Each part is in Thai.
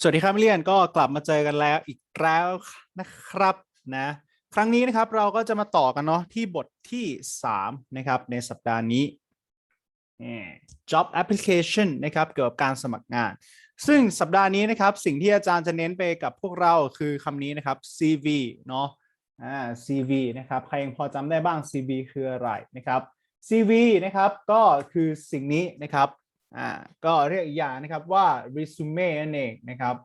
สวัสดีครับเรียนก็กลับมาเจอกันแล้วอีกแล้วนะครับนะครั้งนี้นะครับเราก็จะมาต่อกันเนาะที่บทที่ 3 นะครับในสัปดาห์นี้ job application นะครับเกี่ยวกับการสมัครงาน ซึ่งสัปดาห์นี้นะครับสิ่งที่อาจารย์จะเน้นไปกับพวกเราคือคำนี้นะครับ CV เนาะอ่า CV นะครับใครยังพอจำได้บ้าง CV คืออะไรนะครับ CV นะครับก็คือสิ่งนี้นะครับ อ่าก็เรียกอีกอย่างนะครับว่า resume นั่นเองนะครับ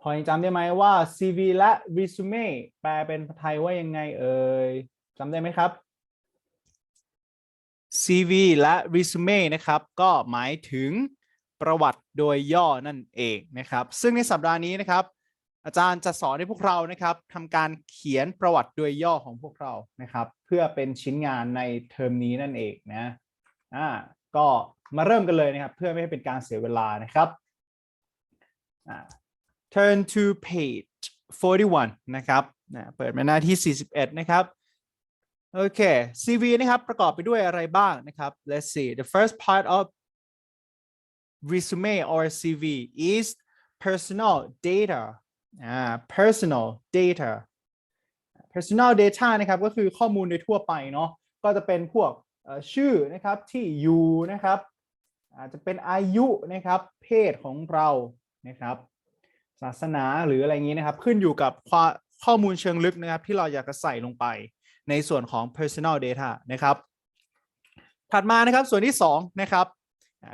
พอจำได้ไหมว่า CV และ resume แปลเป็นไทยว่ายังไงเอ่ยจำได้ไหมครับ CV และ resume นะครับ ก็หมายถึงประวัติโดยย่อนั่นเองนะครับ ซึ่งในสัปดาห์นี้นะครับ อาจารย์จะสอนให้พวกเรานะครับทำการเขียนประวัติโดยย่อของพวกเรานะครับ เพื่อเป็นชิ้นงานในเทอมนี้นั่นเองนะอ่า ก็มาเริ่มกันเลยนะครับ เพื่อไม่ให้เป็นการเสียเวลานะครับ turn to page 41 นะครับนะเปิดมาหน้าที่ 41 นะครับโอเค CV นะครับ ประกอบไปด้วยอะไรบ้างนะครับ let's see the first part of resume or CV is personal data อ่า personal data personal data นะครับ ก็คือข้อมูลโดยทั่วไปเนาะก็จะเป็นพวก ชื่อนะครับที่อยู่นะครับ อาจจะเป็นอายุนะครับ เพศของเรานะครับ ศาสนาหรืออะไรอย่างนี้นะครับ ขึ้นอยู่กับข้อข้อมูลเชิงลึกนะครับ ที่เราอยากจะใส่ลงไปในส่วนของ personal data นะครับ ถัดมานะครับส่วนที่ 2 นะครับ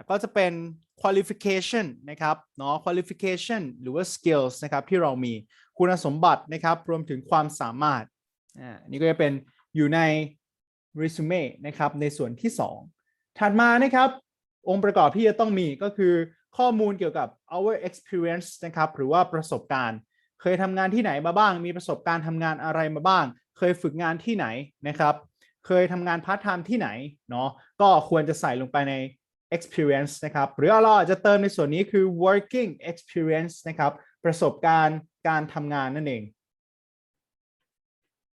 ก็จะเป็น qualification นะครับเนาะ qualification หรือว่า skills นะครับที่เรามีคุณสมบัตินะครับรวมถึงความสามารถอ่านี่ก็จะเป็นอยู่ใน resume นะครับในส่วนที่ 2 ถัดมานะครับ องค์ประกอบที่จะต้องมีก็คือข้อมูลเกี่ยวกับ our experience นะครับหรือว่าประสบการณ์ เคยทำงานที่ไหนมาบ้าง มีประสบการณ์ทำงานอะไรมาบ้าง เคยฝึกงานที่ไหนนะครับ เคยทำงานพาร์ทไทม์ที่ไหนเนาะก็ควรจะใส่ลงไปใน experience นะครับ หรือเราอาจจะเติมในส่วนนี้คือ working experience นะครับ ประสบการณ์การทำงานนั่นเอง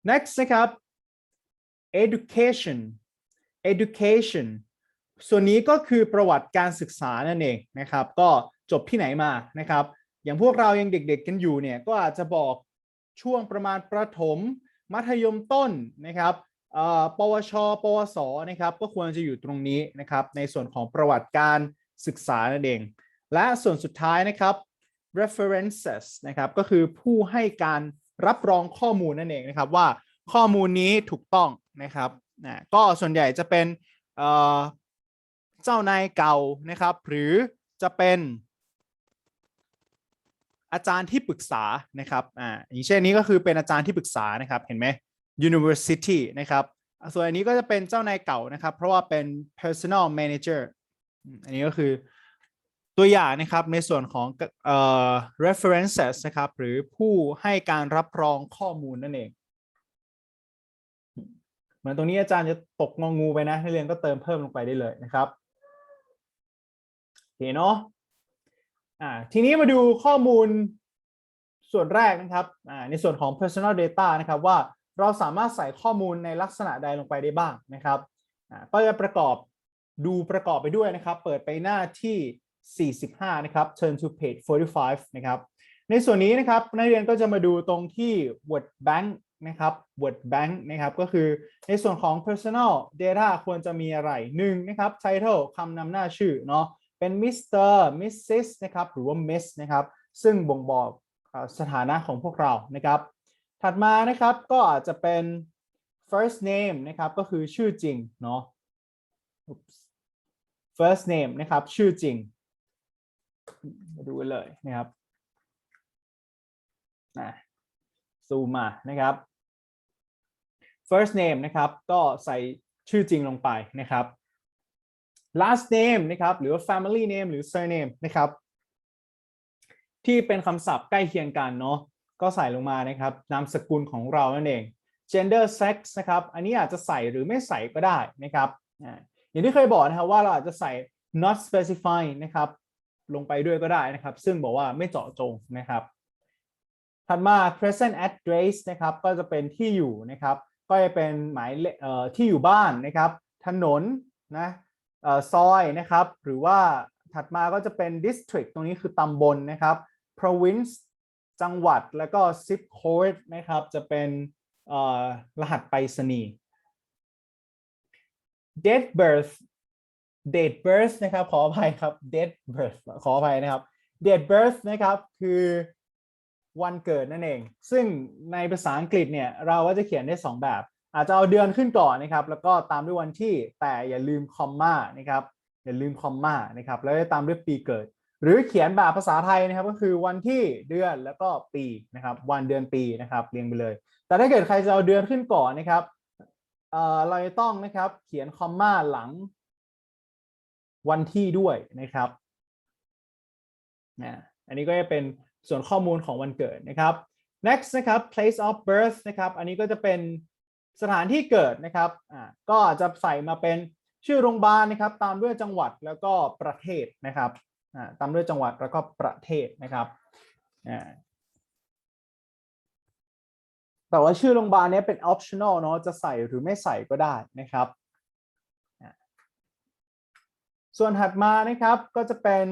next นะครับ education education ส่วนนี้ก็คือประวัติการศึกษานั่นเองนะครับ ก็จบที่ไหนมานะครับ อย่างพวกเรายังเด็กๆกันอยู่เนี่ยก็อาจจะบอกช่วงประมาณประถม มัธยมต้นนะครับอ่อปวช ปวส นะครับ ก็ควรจะอยู่ตรงนี้นะครับ ในส่วนของประวัติการศึกษานั่นเอง และส่วนสุดท้ายนะครับ references นะครับ ก็คือผู้ให้การรับรองข้อมูลนั่นเองนะครับว่า ข้อมูลนี้ถูกต้องนะครับนะก็ส่วนใหญ่จะเป็นเจ้านายเก่านะครับ หรือจะเป็น อาจารย์ที่ปรึกษานะครับอ่าอย่างเช่นนี้ก็คือเป็นอาจารย์ที่ปรึกษานะครับเห็นไหม university นะครับส่วนอันนี้ก็จะเป็นเจ้านายเก่านะครับ เพราะว่าเป็น personal manager อันนี้ก็คือตัวอย่างนะครับในส่วนของเอ่อ references นะครับ หรือผู้ให้การรับรองข้อมูลนั่นเอง เหมือนตรงนี้อาจารย์จะตกงองูไปนะนักเรียนก็เติมเพิ่มลงไปได้เลยนะครับโอเคเนาะอ่าทีนี้มาดูข้อมูลส่วนแรกนะครับอ่าในส่วนของ personal data นะครับว่าเราสามารถใส่ข้อมูลในลักษณะใดลงไปได้บ้างนะครับอ่าก็จะประกอบดูประกอบไปด้วยนะครับ เปิดไปหน้าที่ 45 นะครับ turn to page 45 นะครับ ในส่วนนี้นะครับนักเรียนก็จะมาดูตรงที่ word bank นะครับ word bank นะครับก็คือในส่วนของ personal data ควรจะมีอะไรหนึ่งนะครับ title คำนำหน้าชื่อเนาะเป็น Mr. Mrs. นะครับหรือว่า Miss นะครับซึ่งบ่งบอกสถานะของพวกเรานะครับ ถัดมานะครับก็อาจจะเป็น first name นะครับก็คือชื่อจริงเนาะ Oops. first name นะครับชื่อจริง มาดูกันเลยนะครับนะซูมมานะครับ first name นะครับ ก็ใส่ชื่อจริงลงไปนะครับ last name นะครับ หรือว่า family name หรือ surname นะครับ ที่เป็นคำศัพท์ใกล้เคียงกันเนาะ ก็ใส่ลงมานะครับ นามสกุลของเรานั่นเอง gender sex นะครับ อันนี้อาจจะใส่หรือไม่ใส่ก็ได้นะครับอ่าอย่างที่เคยบอกนะครับว่าเราอาจจะใส่ not specify นะครับ ลงไปด้วยก็ได้นะครับ ซึ่งบอกว่าไม่เจาะจงนะครับ ถัดมา present address นะครับ ก็จะเป็นที่อยู่นะครับ ก็จะเป็นหมายเลขที่อยู่บ้านนะครับ ถนนนะออซอยนะครับ หรือว่าถัดมาก็จะเป็น district ตรงนี้คือตำบลนะครับ province จังหวัดแล้วก็ zip code นะครับ จะเป็นรหัสไปรษณีย์ date birth date birth นะครับ ขออภัยครับ date birth ขออภัยนะครับ date birth นะครับ คือ วันเกิดนั่นเอง ซึ่งในภาษาอังกฤษเนี่ยเราก็จะเขียนได้ 2 แบบ อาจจะเอาเดือนขึ้นก่อนนะครับ แล้วก็ตามด้วยวันที่แต่อย่าลืมคอมมานะครับอย่าลืมคอมมานะครับแล้วตามด้วยปีเกิด หรือเขียนแบบภาษาไทยนะครับก็คือวันที่เดือนแล้วก็ปีนะครับ วันเดือนปีนะครับเรียงไปเลย แต่ถ้าเกิดใครจะเอาเดือนขึ้นก่อนนะครับเอ่อเราจะต้องนะครับเขียนคอมมาหลังวันที่ด้วยนะครับนะอันนี้ก็จะเป็น ส่วนข้อมูลของวันเกิดนะครับ next นะครับ place of birth นะครับอันนี้ก็จะเป็นสถานที่เกิดนะครับอ่าก็จะใส่มาเป็นชื่อโรงพยาบาลนะครับ ตามด้วยจังหวัดแล้วก็ประเทศนะครับอ่าตามด้วยจังหวัดแล้วก็ประเทศนะครับอ่าแต่ว่าชื่อโรงพยาบาลนี้เป็น optional เนาะจะใส่หรือไม่ใส่ก็ได้นะครับ ส่วนถัดมานะครับก็จะเป็น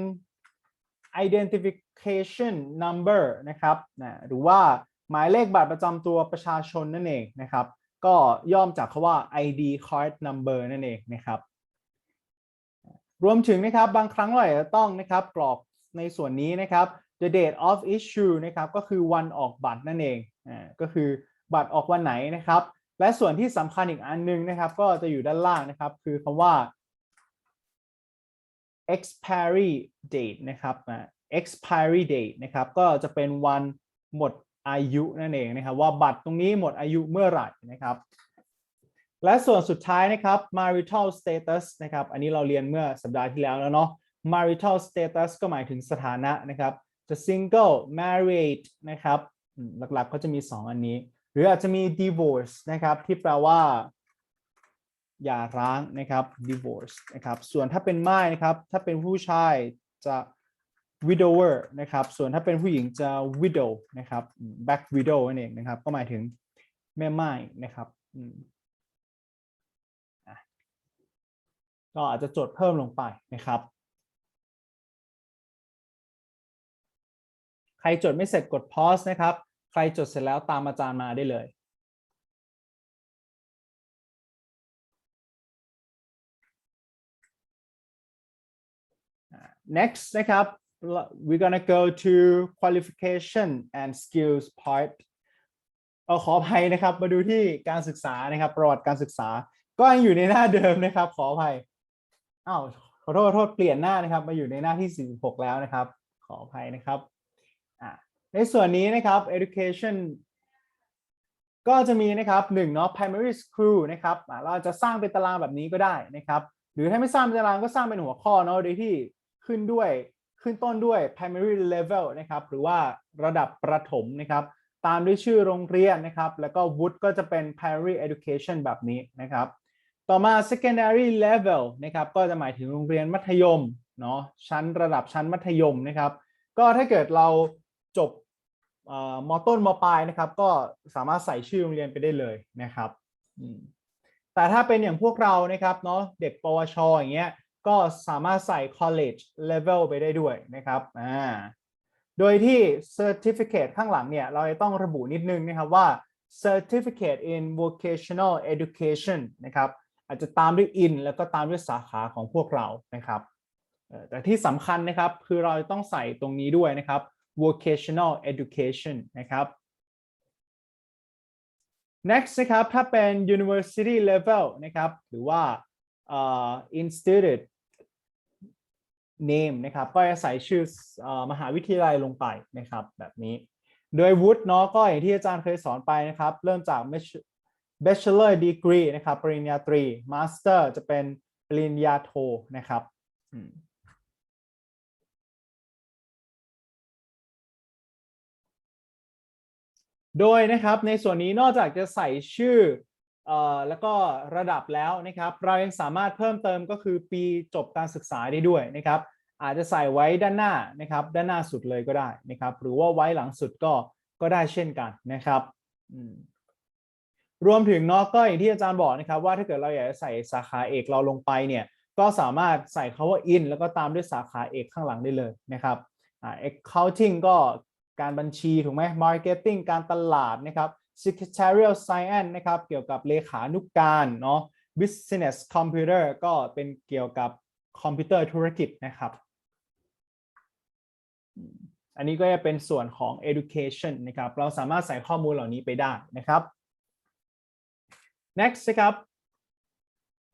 identification number นะครับนะหรือว่าหมายเลขบัตรประจำตัวประชาชนนั่นเองนะครับ ก็ย่อมจากคาว่า ID card number นั่นเองนะครับ รวมถึงนะครับบางครั้งเราอาจจะต้องนะครับกรอกในส่วนนี้นะครับ the date of issue นะครับก็คือวันออกบัตรนั่นเองอ่าก็คือบัตรออกวันไหนนะครับ และส่วนที่สำคัญอีกอันหนึงนะครับ ก็จะอยู่ด้านล่างนะครับ คือคำว่า expiry date นะครับ expiry date นะครับ ก็จะเป็นวันหมดอายุนั่นเองนะครับ ว่าบัตรตรงนี้หมดอายุเมื่อไหร่นะครับ และส่วนสุดท้ายนะครับ marital status นะครับ อันนี้เราเรียนเมื่อสัปดาห์ที่แล้วแล้วเนาะ marital status ก็หมายถึงสถานะนะครับ จะ single married นะครับ หลักๆก็จะมี 2 อันนี้ หรืออาจจะมี divorce นะครับ ที่แปลว่า หย่าร้างนะครับ divorce นะครับ ส่วนถ้าเป็นไม่นะครับ ถ้าเป็นผู้ชายจะ widower นะครับ ส่วนถ้าเป็นผู้หญิงจะ widow นะครับ back widow นั่นเองนะครับ ก็หมายถึงแม่ไม้นะครับอืมอะก็อาจจะจดเพิ่มลงไปนะครับ ใครจดไม่เสร็จกด pause นะครับ ใครจดเสร็จแล้วตามอาจารย์มาได้เลย next นะครับ we're gonna go to qualification and skills part เอาขออภัยนะครับ มาดูที่การศึกษานะครับประวัติการศึกษา ก็ยังอยู่ในหน้าเดิมนะครับ ขออภัยอ้าวขอโทษขอโทษเปลี่ยนหน้านะครับ มาอยู่ในหน้าที่ 46 แล้วนะครับ ขออภัยนะครับอ่าในส่วนนี้นะครับ education ก็จะมีนะครับหนึ่งเนาะ primary school นะครับเราจะสร้างเป็นตารางแบบนี้ก็ได้นะครับ หรือถ้าไม่สร้างเป็นตารางก็สร้างเป็นหัวข้อเนาะโดยที่ ขึ้นด้วยขึ้นต้นด้วย primary level นะครับ หรือว่าระดับประถมนะครับ ตามด้วยชื่อโรงเรียนนะครับ แล้วก็วุฒิก็จะเป็น primary education แบบนี้นะครับ ต่อมา secondary level นะครับ ก็จะหมายถึงโรงเรียนมัธยมเนาะชั้นระดับชั้นมัธยมนะครับ ก็ถ้าเกิดเราจบมต้นมปลายนะครับ ก็สามารถใส่ชื่อโรงเรียนไปได้เลยนะครับแต่ถ้าเป็นอย่างพวกเรานะครับเนาะเด็กปวชอย่างเงี้ย ก็สามารถใส่ college level ไปได้ด้วยนะครับอ่าโดยที่ certificate ข้างหลังเนี่ย เราจะต้องระบุนิดนึงนะครับว่า certificate in vocational education นะครับอาจจะตามด้วย in แล้วก็ตามด้วยสาขาของพวกเรานะครับเออแต่ที่สำคัญนะครับคือเราจะต้องใส่ตรงนี้ด้วยนะครับ vocational education นะครับ next นะครับถ้าเป็น university level นะครับหรือว่า institute name นะครับ ก็จะใส่ชื่ออมหาวิทยาลัยลงไปนะครับ แบบนี้ โดยวุฒิเนาะก็อย่างที่อาจารย์เคยสอนไปนะครับ เริ่มจาก bachelor degree นะครับ ปริญญาตรี master จะเป็นปริญญาโทนะครับโดยนะครับในส่วนนี้นอกจากจะใส่ชื่อ แล้วก็ระดับแล้วนะครับเรายังสามารถเพิ่มเติมก็คือปีจบการศึกษาได้ด้วยนะครับ อาจจะใส่ไว้ด้านหน้านะครับ ด้านหน้าสุดเลยก็ได้นะครับ หรือว่าไว้หลังสุดก็ก็ได้เช่นกันนะครับรวมถึงเนาะก็อย่างที่อาจารย์บอกนะครับ ว่าถ้าเกิดเราอยากจะใส่สาขาเอกเราลงไปเนี่ยก็สามารถใส่คาว่า in แล้วก็ตามด้วยสาขาเอกข้างหลังได้เลยนะครับอ่า accounting ก็การบัญชีถูกไหม marketing การตลาดนะครับ secretarial science นะครับเกี่ยวกับเลขานุกการเนาะ business computer ก็เป็นเกี่ยวกับคอมพิวเตอร์ธุรกิจนะครับ อันนี้ก็จะเป็นส่วนของ education นะครับ เราสามารถใส่ข้อมูลเหล่านี้ไปได้นะครับ next นะครับ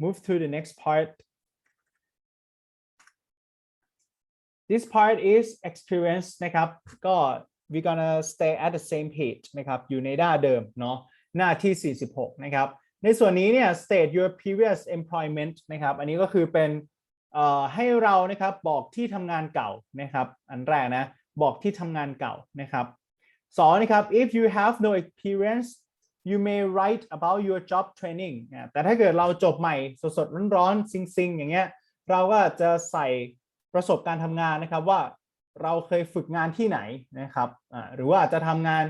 move to the next part this part is experience นะครับ ก็ we gonna stay at the same page นะครับอยู่ในหน้าเดิมเนาะหน้าที่ 46 นะครับ ในส่วนนี้เนี่ย state your previous employment นะครับ อันนี้ก็คือเป็นเอ่อให้เรานะครับบอกที่ทำงานเก่านะครับ อันแรกนะบอกที่ทำงานเก่านะครับสองนะครับ if you have no experience you may write about your job training อะแต่ถ้าเกิดเราจบใหม่สดๆร้อนๆซิงๆ อย่างเงี้ย เราก็จะใส่ประสบการณ์ทำงานนะครับว่า เราเคยฝึกงานที่ไหนนะครับหรือว่าอาจจะทำงาน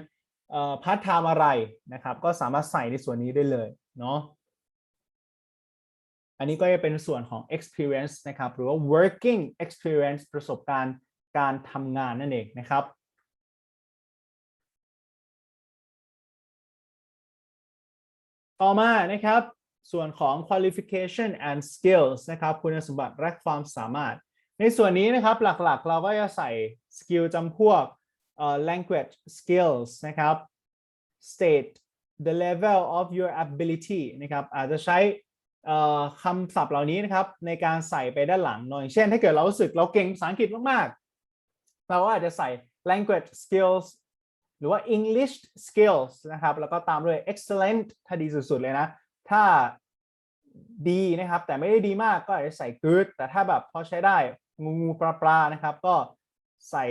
พาร์ทไทม์อะไรนะครับ ก็สามารถใส่ในส่วนนี้ได้เลยเนาะอันนี้ก็จะเป็นส่วนของ experience นะครับ หรือว่า working experience ประสบการณ์การทำงานนั่นเองนะครับ ต่อมานะครับ ส่วนของ qualification and skills นะครับ คุณสมบัติและความสามารถ ในส่วนนี้นะครับหลักๆ เราก็จะใส่สกิลจำพวก language skills นะครับ state the level of your ability นะครับอาจจะใช้คำศัพท์เหล่านี้นะครับในการใส่ไปด้านหลังหน่อย เช่นถ้าเกิดเรารู้สึกเราเก่งภาษาอังกฤษมากๆ เราก็อาจจะใส่ language skills หรือว่า English skills นะครับแล้วก็ตามด้วย excellent ถ้าดีสุด ๆ เลยนะ ถ้าดีนะครับแต่ไม่ได้ดีมากก็อาจจะใส่ good แต่ถ้าแบบพอใช้ได้ งูงูปลาปลานะครับ ก็ใส่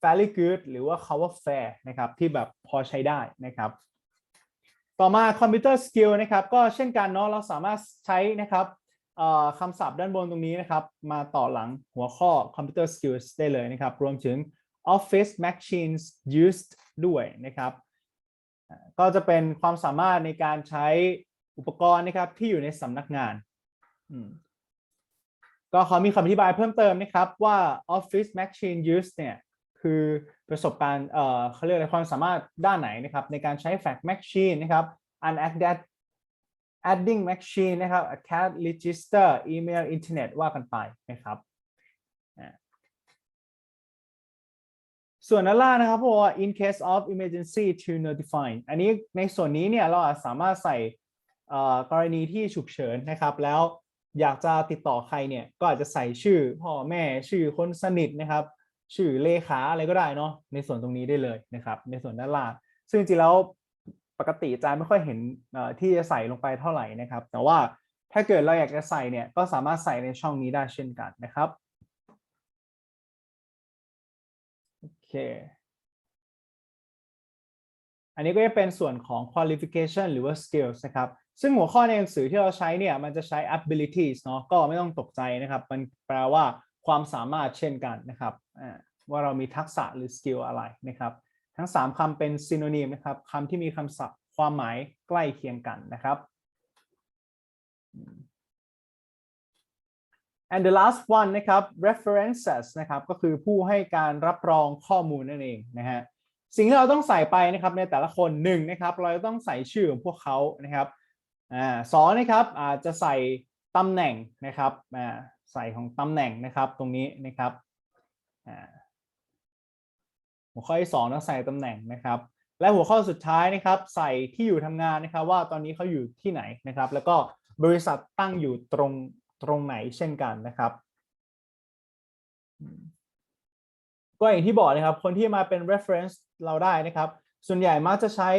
fairly good หรือว่า cover fair นะครับ ที่แบบพอใช้ได้นะครับ ต่อมา computer skill นะครับ ก็เช่นกันเนาะเราสามารถใช้นะครับคำศัพท์ด้านบนตรงนี้นะครับ มาต่อหลังหัวข้อ computer skills ได้เลยนะครับ รวมถึง office machines used ด้วยนะครับ ก็จะเป็นความสามารถในการใช้อุปกรณ์นะครับที่อยู่ในสำนักงาน ก็เขามีคำอธิบายเพิ่มเติมนะครับว่า office machine use เนี่ยคือประสบการณ์เอ่อเขาเรียกอะไรความสามารถด้านไหนนะครับในการใช้ fax machine นะครับ unadded adding machine นะครับ account register email internet ว่ากันไปนะครับส่วนด้านล่างนะครับบอกว่า in case of emergency to notify อันนี้ในส่วนนี้เนี่ยเราอาจสามารถใส่กรณีที่ฉุกเฉินนะครับแล้ว อยากจะติดต่อใครเนี่ยก็อาจจะใส่ชื่อพ่อแม่ชื่อคนสนิทนะครับ ชื่อเลขาอะไรก็ได้เนาะในส่วนตรงนี้ได้เลยนะครับ ในส่วนด้านล่างซึ่งจริงๆแล้วปกติอาจารย์ไม่ค่อยเห็นที่จะใส่ลงไปเท่าไหร่นะครับ แต่ว่าถ้าเกิดเราอยากจะใส่เนี่ยก็สามารถใส่ในช่องนี้ได้เช่นกันนะครับโอเคอันนี้ก็จะเป็นส่วนของ qualification หรือว่า skills นะครับ ซึ่งหัวข้อในหนังสือที่เราใช้เนี่ยมันจะใช้ abilities เนาะก็ไม่ต้องตกใจนะครับ มันแปลว่าความสามารถเช่นกันนะครับว่าเรามีทักษะหรือ skill อะไรนะครับ ทั้ง 3คำเป็น synonym นะครับคำที่มีคำศัพท์ความหมายใกล้เคียงกันนะครับ and the last one นะครับ references นะครับก็คือผู้ให้การรับรองข้อมูลนั่นเองนะฮะสิ่งที่เราต้องใส่ไปนะครับในแต่ละคนหนึ่งนะครับ เราต้องใส่ชื่อของพวกเขานะครับ อ่าสองนะครับอาจจะใส่ตำแหน่งนะครับอ่าใส่ของตำแหน่งนะครับตรงนี้นะครับอ่าหัวข้อที่สองต้องใส่ตำแหน่งนะครับ และหัวข้อสุดท้ายนะครับ ใส่ที่อยู่ทำงานนะครับ ว่าตอนนี้เขาอยู่ที่ไหนนะครับ แล้วก็บริษัทตั้งอยู่ตรงตรงไหนเช่นกันนะครับก็อย่างที่บอกนะครับ คนที่มาเป็น reference เราได้นะครับ ส่วนใหญ่มักจะใช้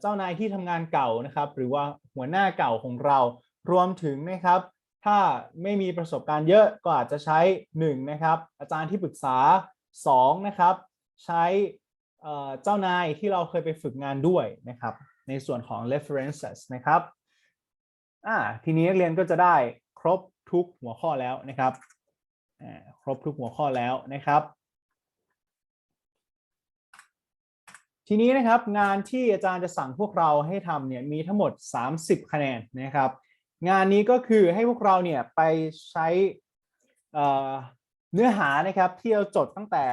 เจ้านายที่ทำงานเก่านะครับ หรือว่าหัวหน้าเก่าของเรารวมถึงนะครับ ถ้าไม่มีประสบการณ์เยอะก็อาจจะใช้1นะครับอาจารย์ที่ปรึกษา2นะครับ ใช้เจ้านายที่เราเคยไปฝึกงานด้วยนะครับ ในส่วนของ references นะครับทีนี้นักเรียนก็จะได้ครบทุกหัวข้อแล้วนะครับครบทุกหัวข้อแล้วนะครับ ทีนี้นะครับงานที่อาจารย์จะสั่งพวกเราให้ทำเนี่ยมีทั้งหมด 30 คะแนนนะครับ งานนี้ก็คือให้พวกเราเนี่ยไปใช้เเนื้อหานะครับที่เราจดตั้งแต่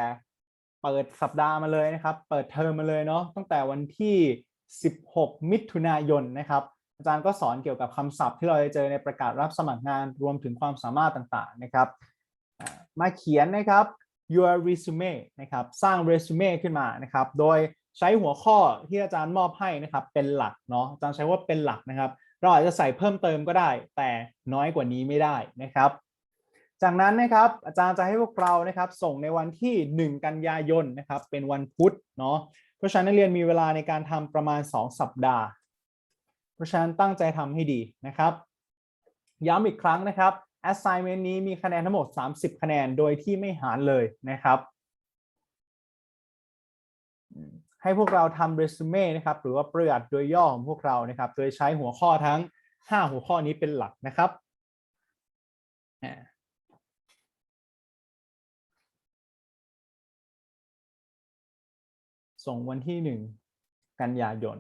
เปิดสัปดาห์มาเลยนะครับ เปิดเทอมมาเลยเนาะตั้งแต่วันที่ 16 มิถุนายนนะครับ อาจารย์ก็สอนเกี่ยวกับคำศัพท์ที่เราจะเจอในประกาศรับสมัครงานรวมถึงความสามารถต่างๆนะครับมาเขียนนะครับ your resume นะครับ สร้าง resume ขึ้นมานะครับ โดย ใช้หัวข้อที่อาจารย์มอบให้นะครับ เป็นหลักเนาะอาจารย์ใช้ว่าเป็นหลักนะครับ เราอาจจะใส่เพิ่มเติมก็ได้ แต่น้อยกว่านี้ไม่ได้นะครับ จากนั้นนะครับอาจารย์จะให้พวกเรานะครับ ส่งในวันที่ 1 กันยายนนะครับ เป็นวันพุธเนาะเพราะฉะนั้นนักเรียนมีเวลาในการทำประมาณ 2 สัปดาห์ เพราะฉะนั้นตั้งใจทำให้ดีนะครับ ย้ำอีกครั้งนะครับ assignment นี้มีคะแนนทั้งหมด 30 คะแนนโดยที่ไม่หารเลยนะครับ ให้พวกเราทำเรซูเม่นะครับหรือว่าประวัติโดยย่อของพวกเรานะครับ โดยใช้หัวข้อทั้ง 5 หัวข้อนี้เป็นหลักนะครับส่งวันที่ 1 กันยายน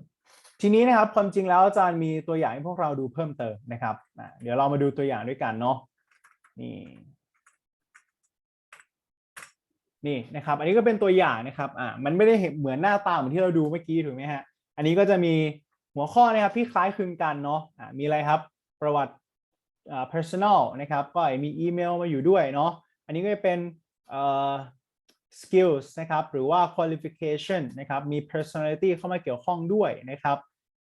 ทีนี้นะครับความจริงแล้วอาจารย์มีตัวอย่างให้พวกเราดูเพิ่มเติมนะครับ เดี๋ยวเรามาดูตัวอย่างด้วยกันเนาะนี่ นี่นะครับอันนี้ก็เป็นตัวอย่างนะครับอ่ามันไม่ได้เห็นเหมือนหน้าตาเหมือนที่เราดูเมื่อกี้ถูกไหมฮะอันนี้ก็จะมีหัวข้อนะครับที่คล้ายคลึงกันเนาะอ่ามีอะไรครับประวัติอ่า personal นะครับก็มีอีเมลมาอยู่ด้วยเนาะอันนี้ก็จะเป็นเอ่อ skills นะครับหรือว่า qualification นะครับมี personality เข้ามาเกี่ยวข้องด้วยนะครับ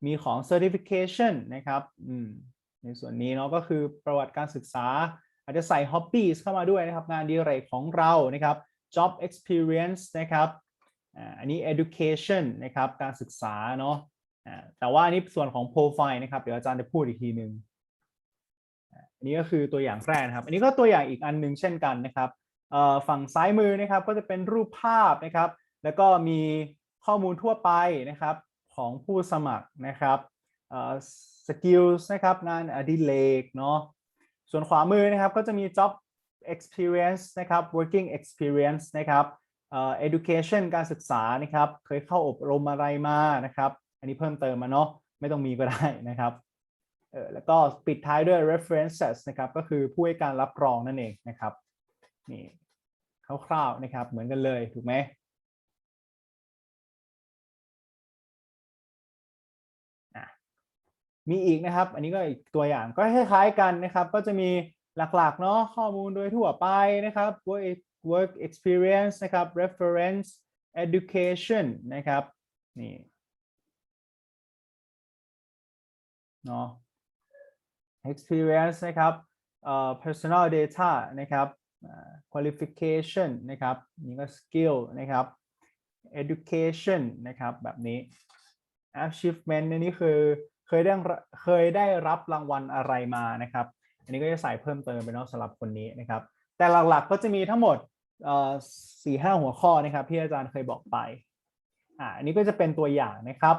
มีของ certification นะครับอืมในส่วนนี้เนาะก็คือประวัติการศึกษา อาจจะใส่ hobbies เข้ามาด้วยนะครับงานอดีเรกของเรานะครับ job experience นะครับอันนี้ education นะครับการศึกษาเนาะแต่ว่าอันนี้ส่วนของ profile นะครับ เดี๋ยวอาจารย์จะพูดอีกทีหนึ่งอ่าอันนี้ก็คือตัวอย่างแรกนะครับ อันนี้ก็ตัวอย่างอีกอันหนึงเช่นกันนะครับฝั่งซ้ายมือนะครับก็จะเป็นรูปภาพนะครับ แล้วก็มีข้อมูลทั่วไปนะครับของผู้สมัครนะครับเอ่อ skills นะครับงานอดิเรกเนาะส่วนขวามือนะครับก็จะมี job experience นะครับ working experience นะครับ education การศึกษานะครับ เคยเข้าอบรมอะไรมานะครับ อันนี้เพิ่มเติมมาเนาะไม่ต้องมีก็ได้นะครับเออแล้วก็ปิดท้ายด้วย references นะครับ ก็คือผู้ให้การรับรองนั่นเองนะครับนี่คร่าวๆนะครับ เหมือนกันเลยถูกไหมอะมีอีกนะครับ อันนี้ก็อีกตัวอย่างก็คล้ายๆกันนะครับ ก็จะมี หลักๆเนาะข้อมูลโดยทั่วไปนะครับ work work experience นะครับ reference education นะครับนี่เนาะ experience นะครับเอ่อ personal data นะครับอ่า qualification นะครับนี่ก็ skill นะครับ education นะครับแบบนี้ achievement นนี้คือเคยได้เคยได้รับรางวัลอะไรมานะครับ อันนี้ก็จะใส่เพิ่มเติมไปเนาะสำหรับคนนี้นะครับ แต่หลักๆก็จะมีทั้งหมดสี่ห้าหัวข้อนะครับที่อาจารย์เคยบอกไปอ่าอันนี้ก็จะเป็นตัวอย่างนะครับ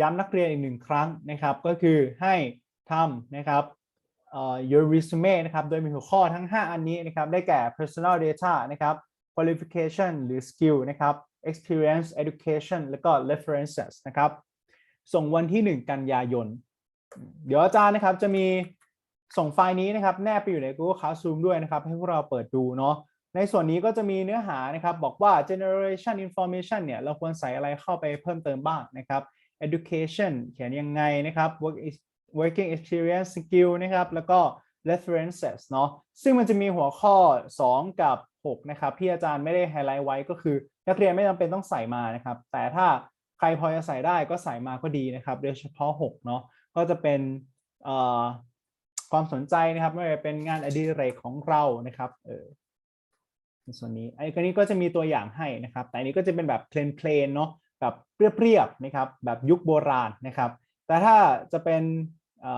ย้ำนักเรียนอีกหนึ่งครั้งนะครับ ก็คือให้ทำนะครับ your resume นะครับ โดยมีหัวข้อทั้ง 5 อันนี้นะครับ ได้แก่ personal data นะครับ qualification หรือ skill นะครับ experience education แล้วก็ references นะครับ ส่งวันที่ 1 กันยายน เดี๋ยวอาจารย์นะครับจะมี ส่งไฟล์นี้นะครับแนบไปอยู่ใน Google Classroom ด้วยนะครับให้พวกเราเปิดดูเนาะในส่วนนี้ก็จะมีเนื้อหานะครับบอกว่า generation information เนี่ยเราควรใส่อะไรเข้าไปเพิ่มเติมบ้างนะครับ education เขียนยังไงนะครับ work working experience skill นะครับแล้วก็ references เนาะซึ่งมันจะมีหัวข้อ 2 กับ 6 นะครับ ที่อาจารย์ไม่ได้ไฮไลท์ไว้ก็คือ นักเรียนไม่จำเป็นต้องใส่มานะครับ แต่ถ้าใครพอจะใส่ได้ก็ใส่มาก็ดีนะครับ โดยเฉพาะ 6 เนาะก็จะเป็น ความสนใจนะครับไม่ว่าจะเป็นงานอดิเรกของเรานะครับเออในส่วนนี้ไอ้คนนี้ก็จะมีตัวอย่างให้นะครับ แต่อันนี้ก็จะเป็นแบบเพลนๆเนาะแบบเรียบๆนะครับ แบบยุคโบราณนะครับ แต่ถ้าจะเป็น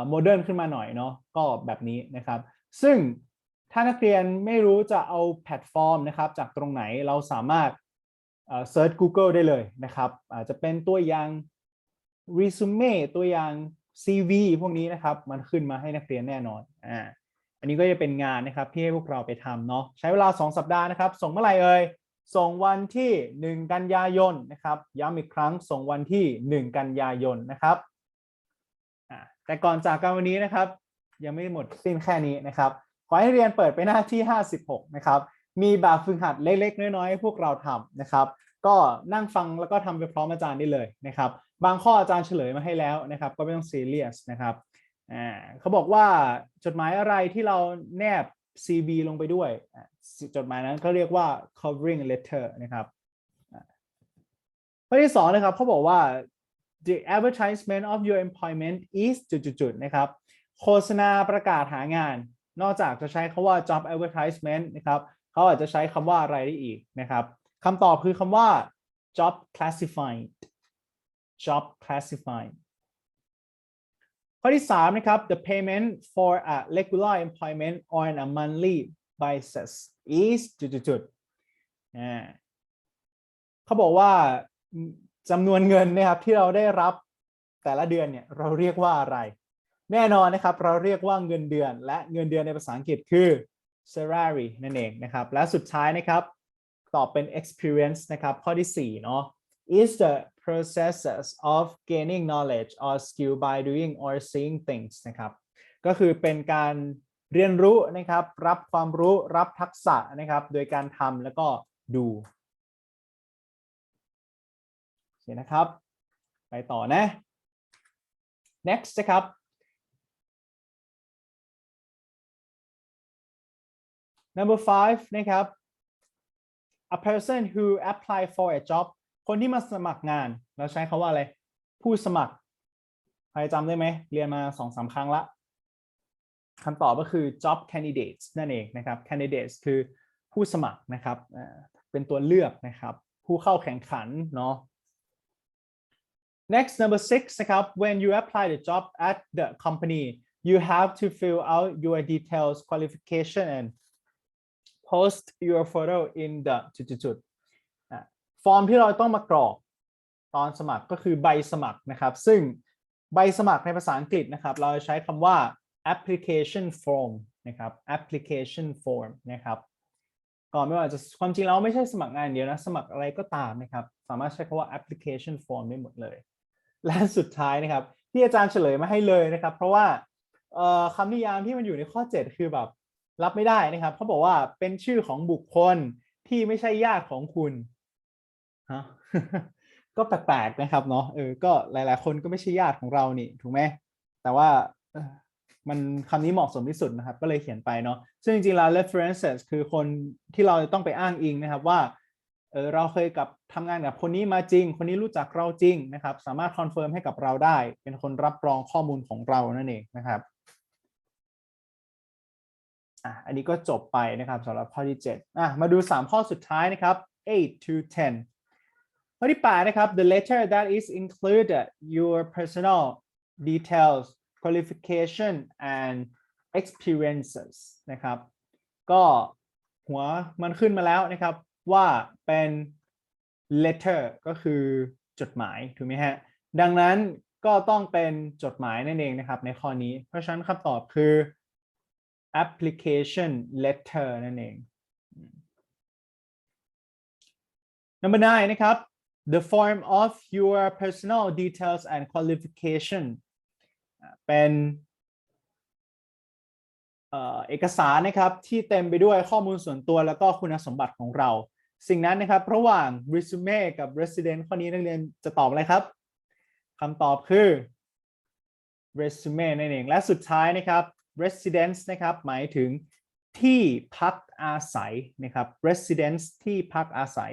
โมเดิร์นขึ้นมาหน่อยเนาะก็แบบนี้นะครับ ซึ่งถ้านักเรียนไม่รู้จะเอาแพลตฟอร์มนะครับ จากตรงไหนเราสามารถเซิร์ช Google ได้เลยนะครับอาจจะเป็นตัวอย่าง resume ตัวอย่าง CV พวกนี้นะครับ มันขึ้นมาให้นักเรียนแน่นอนอ่าอันนี้ก็จะเป็นงานนะครับที่ให้พวกเราไปทำเนาะใช้เวลา 2 สัปดาห์นะครับ ส่งเมื่อไหร่เอ่ยส่งวันที่ 1 กันยายนนะครับย้ำอีกครั้งส่งวันที่ 1 กันยายนนะครับอ่าแต่ก่อนจากกันวันนี้นะครับ ยังไม่หมดสิ้นแค่นี้นะครับ ขอให้เรียนเปิดไปหน้าที่ 56 นะครับ มีแบบฝึกหัดเล็กๆ น้อยๆให้พวกเราทำนะครับ ก็นั่งฟังแล้วก็ทำไปพร้อมอาจารย์ได้เลยนะครับ บางข้ออาจารย์เฉลยมาให้แล้วนะครับ ก็ไม่ต้องซีเรียสนะครับอ่าเขาบอกว่าจดหมายอะไรที่เราแนบ CV ลงไปด้วย จดหมายนั้นเขาเรียกว่า covering letter นะครับข้อที่สองนะครับเขาบอกว่า the advertisement of your employment is จุดๆนะครับ โฆษณาประกาศหางาน นอกจากจะใช้คำว่า job advertisement นะครับเขาอาจจะใช้คำว่าอะไรได้อีกนะครับคำตอบคือคำว่า job classified job classified ข้อที่3นะครับ the payment for a regular employment on a monthly basis is จุดๆเขาบอกว่าจำนวนเงินนะครับที่เราได้รับแต่ละเดือนเนี่ยเราเรียกว่าอะไร แน่นอนนะครับเราเรียกว่าเงินเดือน และเงินเดือนในภาษาอังกฤษคือ salary นั่นเองนะครับ และสุดท้ายนะครับตอบเป็น experience นะครับ ข้อที่4เนาะ is the processes of gaining knowledge or skill by doing or seeing things นะครับ ก็คือเป็นการเรียนรู้นะครับ รับความรู้รับทักษะนะครับ โดยการทำแล้วก็ดูโอเคนะครับ ไปต่อนะ next นะครับ number five นะครับ a person who apply for a job คนที่มาสมัครงานเราใช้คาว่าอะไร ผู้สมัครใครจำได้ไหม เรียนมาสองสามครั้งละคำตอบก็คือ job candidates นั่นเองนะครับ candidates คือผู้สมัครนะครับเป็นตัวเลือกนะครับ ผู้เข้าแข่งขันเนาะ next number six นะครับ when you apply the job at the company you have to fill out your details qualification and post your photo in the จุดๆ ฟอร์มที่เราต้องมากรอกตอนสมัครก็คือใบสมัครนะครับ ซึ่งใบสมัครในภาษาอังกฤษนะครับ เราจะใช้คำว่า application form นะครับ application form นะครับก็ไม่ว่าจะความจริงแล้วไม่ใช่สมัครงานเดียวนะ สมัครอะไรก็ตามนะครับ สามารถใช้คำว่า application form ได้หมดเลย และสุดท้ายนะครับ ที่อาจารย์เฉลยมาให้เลยนะครับ เพราะว่าคำนิยามที่มันอยู่ในข้อ 7 คือแบบรับไม่ได้นะครับเขาบอกว่าเป็นชื่อของบุคคลที่ไม่ใช่ญาติของคุณ ฮะก็แปลกๆนะครับเนาะเออก็หลาย ๆ คนก็ไม่ใช่ญาติของเรานี่ถูกไหมแต่ว่ามันคำนี้เหมาะสมที่สุดนะครับ ก็เลยเขียนไปเนาะซึ่งจริงๆแล้ว references คือคนที่เราต้องไปอ้างอิงนะครับว่าเออเราเคยกับทำงานกับคนนี้มาจริง คนนี้รู้จักเราจริงนะครับ สามารถคอนเฟิร์มให้กับเราได้ เป็นคนรับรองข้อมูลของเรานั่นเองนะครับอะอันนี้ก็จบไปนะครับสำหรับข้อที่7อะมาดู 3 ข้อสุดท้ายนะครับ8 to 10 ข้อที่8นะครับ the letter that is included your personal details qualification and experiences นะครับ ก็หัวมันขึ้นมาแล้วนะครับว่าเป็น letter ก็คือจดหมายถูกไหมฮะ ดังนั้นก็ต้องเป็นจดหมายนั่นเองนะครับในข้อนี้ เพราะฉะนั้นคำตอบคือ application letter นั่นเอง number nine นะครับ the form of your personal details and qualification เป็นเอ่อเอกสารนะครับที่เต็มไปด้วยข้อมูลส่วนตัวแล้วก็คุณสมบัติของเรา สิ่งนั้นนะครับระหว่าง resume กับ resident ข้อนี้นักเรียนจะตอบอะไรครับคำตอบคือ resume นั่นเอง และสุดท้ายนะครับ residence นะครับหมายถึงที่พักอาศัยนะครับ residence ที่พักอาศัย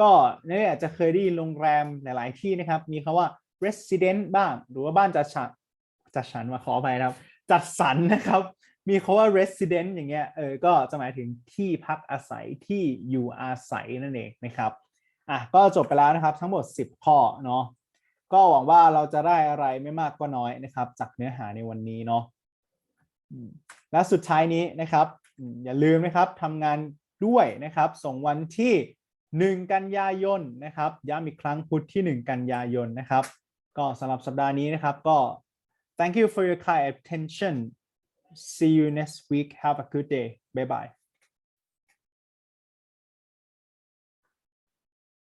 ก็เนี่ยอาจจะเคยได้ยินโรงแรมหลาย ๆ ที่นะครับ มีคาว่า resident บ้าง หรือว่าบ้านจัดสรรจัดสรรมาขอไปครับ จัดสรรนะครับ มีคาว่า resident อย่างเงี้ยเออก็จะหมายถึงที่พักอาศัยที่อยู่อาศัยนั่นเองนะครับอะก็จบไปแล้วนะครับทั้งหมด 10 ข้อเนาะก็หวังว่าเราจะได้อะไรไม่มากก็น้อยนะครับ จากเนื้อหาในวันนี้เนาะและสุดท้ายนี้นะครับอืมอย่าลืมนะครับทำงานด้วยนะครับ ส่งวันที่ 1 กันยายนนะครับย้ำอีกครั้งพุธที่ 1 กันยายนนะครับ ก็สำหรับสัปดาห์นี้นะครับก็ thank you for your kind attention see you next week have a good day bye bye